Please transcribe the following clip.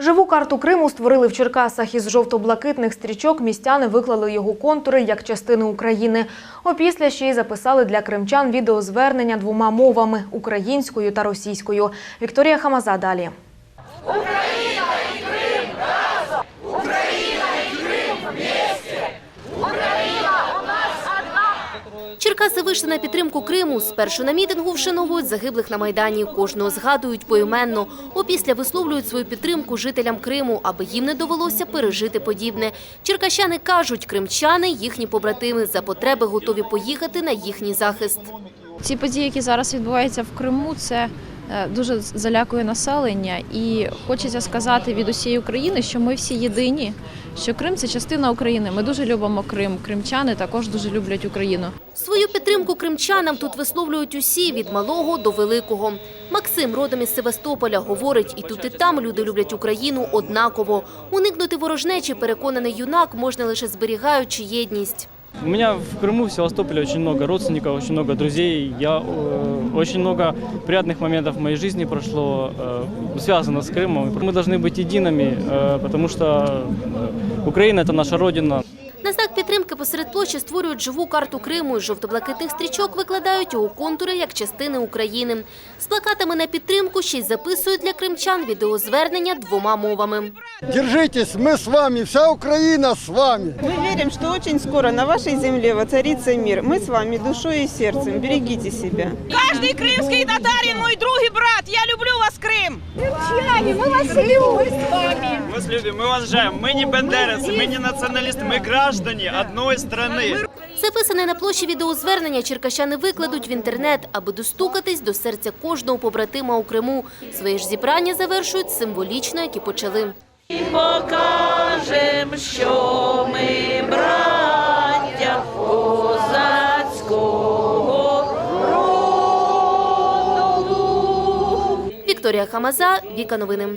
Живу карту Криму створили в Черкасах. Із жовто-блакитних стрічок містяни виклали його контури як частини України. Опісля ще й записали для кримчан відеозвернення двома мовами – українською та російською. Вікторія Хамаза далі. Черкаси вийшли на підтримку Криму. Спершу на мітингу вшановують загиблих на Майдані. Кожного згадують поіменно. Опісля висловлюють свою підтримку жителям Криму, аби їм не довелося пережити подібне. Черкащани кажуть, кримчани – їхні побратими. За потреби готові поїхати на їхній захист. Ці події, які зараз відбуваються в Криму, це дуже залякує населення. І хочеться сказати від усієї України, що ми всі єдині, що Крим це частина України. Ми дуже любимо Крим. Кримчани також дуже люблять Україну. Свою підтримку кримчанам тут висловлюють усі, від малого до великого. Максим, родом із Севастополя, говорить, і тут, і там люди люблять Україну однаково. Уникнути ворожнечі, переконаний юнак, можна лише зберігаючи єдність. У меня в Крыму, в Севастополе очень много родственников, очень много друзей. Я, э, очень много приятных моментов в моей жизни прошло, э, связано с Крымом. Мы должны быть едиными, э, потому что э, Украина – это наша родина. На знак підтримки посеред площі створюють живу карту Криму із жовто-блакитних стрічок викладають його контури як частини України. З плакатами на підтримку ще й записують для кримчан відеозвернення двома мовами. Держитесь, мы с вами, вся Украина с вами. Мы верим, что очень скоро на вашей земле воцарится мир. Мы с вами душой и сердцем. Берегите себя. Кожний кримський татарин мой другий брат. Я люблю вас, Крим. Мы вас любим, мы уважаем. Мы не бандеровцы, мы не националисты, мы граждане одной страны. Записане на площі відеозвернення черкащани викладуть в інтернет, аби достукатись до серця кожного побратима у Криму. Своє ж зібрання завершують символічно, як і почали. Покажем, що ми браття козацького роду. Вікторія Хамаза, Віка Новини.